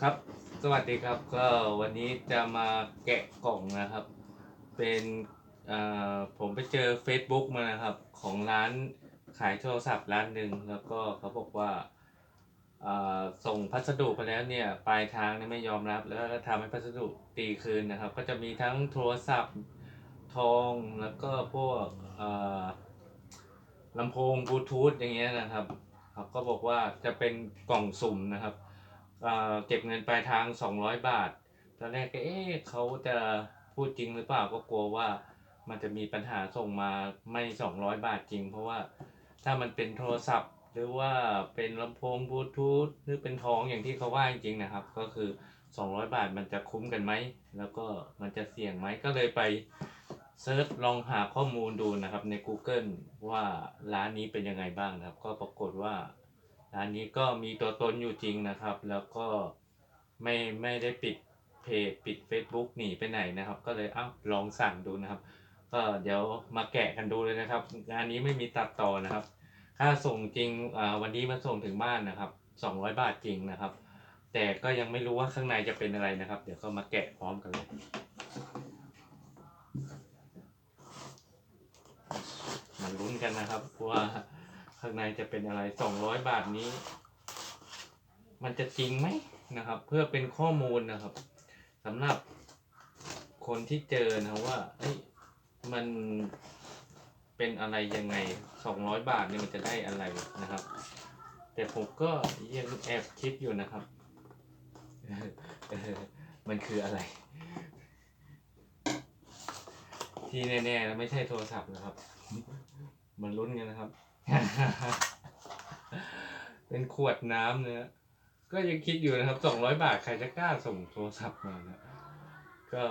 ครับ สวัสดีครับ ก็วันนี้จะมาแกะกล่องนะครับ เป็นผมไปเจอ Facebook มานะครับ ของร้านขายโทรศัพท์ร้านหนึ่งแล้วก็เขาบอกว่าส่งพัสดุไปแล้วเนี่ยปลายทางเนี่ยไม่ยอมรับ แล้วก็ทำให้พัสดุตีคืนนะครับ ก็จะมีทั้งโทรศัพท์ทองแล้วก็พวกลำโพงบลูทูธอย่างเงี้ยนะครับ เขาก็บอกว่าจะเป็นกล่องสุ่มนะครับเเก็บเงินปลายทาง 200 บาท ตอนแรกก็เอ๊ะเขาจะพูดจริงหรือเปล่าก็กลัวว่ามันจะมีปัญหาส่งมาไม่ 200 บาทจริง เพราะว่าถ้ามันเป็นโทรศัพท์ หรือว่าเป็นลำโพงบลูทูธหรือเป็นทองอย่างที่เขาว่าจริงๆนะครับ ก็คือ 200 บาทมันจะคุ้มกันไหม แล้วก็มันจะเสี่ยงไหมก็เลยไป เซิร์ชลองหาข้อมูลดูนะครับใน Google ว่าร้านนี้เป็นยังไงบ้างนะครับ ก็ปรากฏว่า ร้านนี้ก็มีตัวตนอยู่จริงนะครับ แล้วก็ไม่ไม่ได้ปิดเพจปิด Facebook หนีไปไหนนะครับ ก็เลยเอ้าลองสั่งดูนะครับ ก็เดี๋ยวมาแกะกันดูเลยนะครับงานนี้ไม่มีตัดต่อนะครับ ค่าส่งจริงอ่าวันนี้มาส่งถึงบ้านนะครับ 200 บาทจริงนะครับ แต่ก็ยังไม่รู้ว่าข้างในจะเป็นอะไรนะครับ เดี๋ยวก็มาแกะพร้อมกันเลย มาลุ้น กันนะครับว่าข้างในจะเป็นอะไร200บาทนี้ มันจะจริงไหมนะครับ เพื่อเป็นข้อมูลนะครับสำหรับคนที่เจอนะว่าเอ้ยมันเป็นอะไรยังไง200บาทเนี่ยมันจะได้อะไรนะครับ แต่ผมก็ยังแอบคิดอยู่นะครับมันคืออะไร ที่แน่ๆแล้วไม่ใช่โทรศัพท์นะครับ มันลุ้นกันนะครับ เป็นขวดน้ำเนะก็ยังคิดอยู่นะครับสองร้อยบาทใครจะกล้าส่งโทรศัพท์มานะก็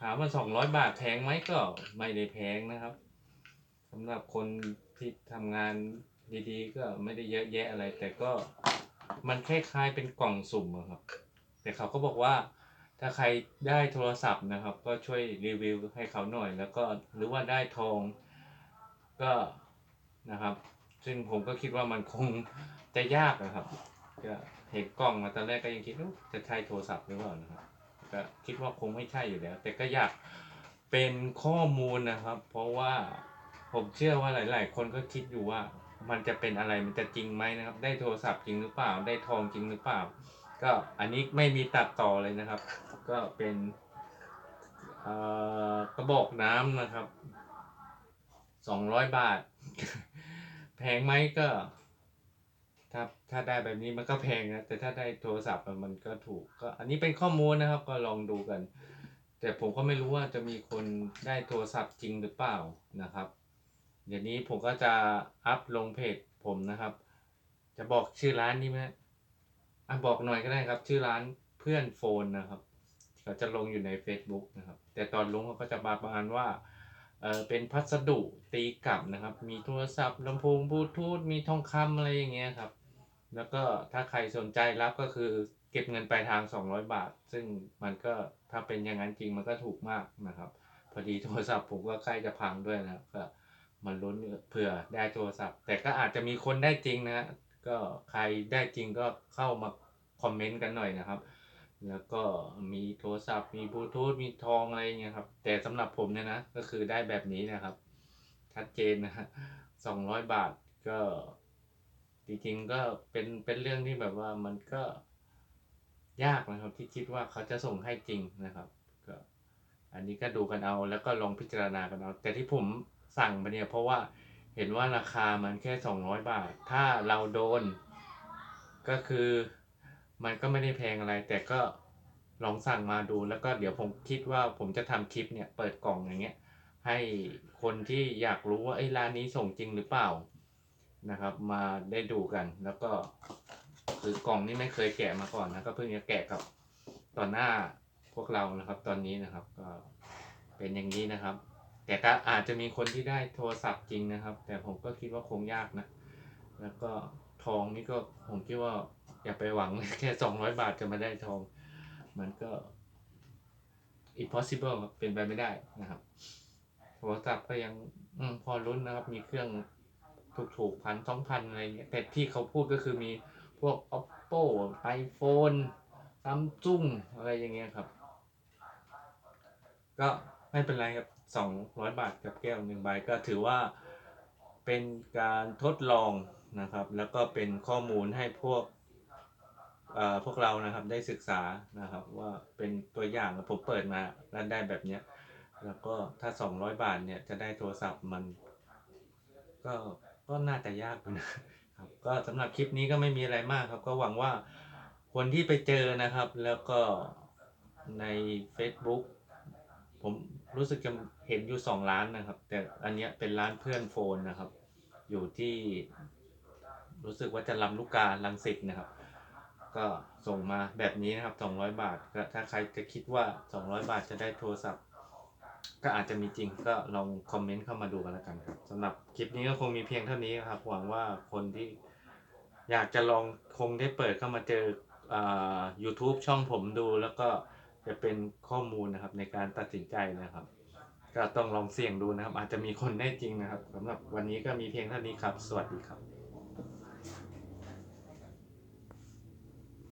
ถามว่าสองร้อยบาทแพงไหมก็ไม่ได้แพงนะครับสำหรับคนที่ทำงานดีๆ ก็ไม่ได้เยอะแยะอะไร แต่ก็มันคล้ายๆเป็นกล่องสุ่มอะครับ แต่เขาก็บอกว่าถ้าใครได้โทรศัพท์นะครับ ก็ช่วยรีวิวให้เขาหน่อย แล้วก็หรือว่าได้ทอง ก็นะครับ ซึ่งผมก็คิดว่ามันคงจะยากนะครับ ก็เห็นกล้องมาตอนแรกก็ยังคิดว่าจะใช่โทรศัพท์หรือเปล่านะครับก็คิดว่าคงไม่ใช่อยู่แล้ว แต่ก็อยากเป็นข้อมูลนะครับ เพราะว่าผมเชื่อว่าหลาย ๆ คนก็คิดอยู่ว่ามันจะเป็นอะไรมันจะจริงไหมนะครับ ได้โทรศัพท์จริงหรือเปล่า ได้ทองจริงหรือเปล่า ก็อันนี้ไม่มีตัดต่อเลยนะครับ ก็เป็นกระบอกน้ำนะครับ สองร้อยบาท แพงไหมก็ ถ้าถ้าได้แบบนี้มันก็แพงนะแต่ถ้าได้โทรศัพท์มันก็ถูกก็อันนี้เป็นข้อมูลนะครับ ก็ลองดูกัน แต่ผมก็ไม่รู้ว่าจะมีคนได้โทรศัพท์จริงหรือเปล่านะครับ เดี๋ยวนี้ผมก็จะอัพลงเพจผมนะครับ จะบอกชื่อร้านนี้ไหมอะบอกหน่อยก็ได้ครับ ชื่อร้านเพื่อนโฟนนะครับเขาจะลงอยู่ใน Facebook นะครับ แต่ตอนลงเขาก็จะมาประมาณว่า เออเป็นพัสดุตีกลับนะครับ มีโทรศัพท์ลำโพงบลูทูธมีทองคำอะไรอย่างเงี้ยครับ แล้วก็ถ้าใครสนใจรับก็คือเก็บเงินปลายทาง 200 บาท ซึ่งมันก็ถ้าเป็นอย่างนั้นจริงมันก็ถูกมากนะครับ พอดีโทรศัพท์ผมก็ใกล้จะพังด้วยนะครับก็มันลุ้นเผื่อได้โทรศัพท์ แต่ก็อาจจะมีคนได้จริงนะก็ใครได้จริงก็เข้ามาคอมเมนต์กันหน่อยนะครับ แล้วก็มีโทรศัพท์มีบลูทูธมีทองอะไรเงี้ยครับ แต่สำหรับผมเนี่ยนะ ก็คือได้แบบนี้นะครับ ชัดเจนนะฮะสองร้อยบาทก็จริงๆก็เป็นเป็นเรื่องที่แบบว่ามันก็ยากนะครับ ที่คิดว่าเขาจะส่งให้จริงนะครับก็อันนี้ก็ดูกันเอาแล้วก็ลองพิจารณากันเอา แต่ที่ผมสั่งมาเนี่ย เพราะว่าเห็นว่าราคามันแค่สองร้อยบาท ถ้าเราโดนก็คือ มันก็ไม่ได้แพงอะไร แต่ก็ลองสั่งมาดูแล้วก็เดี๋ยวผมคิดว่าผมจะทำคลิปเนี่ยเปิดกล่องอย่างเงี้ย ให้คนที่อยากรู้ว่าไอ้ร้านนี้ส่งจริงหรือเปล่านะครับ มาได้ดูกันแล้วก็คือกล่องนี่ไม่เคยแกะมาก่อนนะก็เพิ่งจะแกะกับต่อหน้าพวกเรานะครับ ตอนนี้นะครับก็เป็นอย่างนี้นะครับ แต่ก็อาจจะมีคนที่ได้โทรศัพท์จริงนะครับ แต่ผมก็คิดว่าคงยากนะ แล้วก็ทองนี่ก็ผมคิดว่าอย่าไปหวังแค่สองร้อยบาทจะมาได้ทอง มันก็ impossible เป็นไปไม่ได้นะครับโทรศัพท์ก็ยังอพอรุ้นนะครับ มีเครื่องถูกๆพันสองพันอะไรเงี้ยแต่ที่เขาพูดก็คือมีพวก oppo iphone samsung อะไรอย่างเงี้ยครับ ก็ไม่เป็นไรครับสองร้อยบาทกับแก้วหนึ่งใบก็ถือว่าเป็นการทดลอง นะครับ แล้วก็เป็นข้อมูลให้พวกพวกเรานะครับได้ศึกษานะครับ ว่าเป็นตัวอย่างผมเปิดมาแล้วได้แบบเนี้ยแล้วก็ถ้า 200 บาทเนี่ยจะได้โทรศัพท์มัน ก็ก็น่าจะยากนะครับก็สำหรับคลิปนี้ก็ไม่มีอะไรมากครับ ก็หวังว่าคนที่ไปเจอนะครับ แล้วก็ใน Facebook ผมรู้สึกจะเห็นอยู่สองร้านนะครับ แต่อันเนี้ยเป็นร้านเพื่อนโฟนนะครับ อยู่ที่ รู้สึกว่าจะลำลูกกาลังสิตนะครับ ก็ส่งมาแบบนี้นะครับ 200 บาทก็ถ้าใครจะคิดว่า 200 บาทจะได้โทรศัพท์ ก็อาจจะมีจริงก็ลองคอมเมนต์เข้ามาดูกันแล้วกันครับสำหรับคลิปนี้ก็คงมีเพียงเท่านี้ครับ หวังว่าคนที่อยากจะลองคงได้เปิดเข้ามาเจออ่า YouTube ช่องผมดูแล้วก็จะเป็นข้อมูลนะครับในการตัดสินใจนะครับ ก็ต้องลองเสี่ยงดูนะครับ อาจจะมีคนได้จริงนะครับสำหรับวันนี้ก็มีเพียงเท่านี้ครับ สวัสดีครับ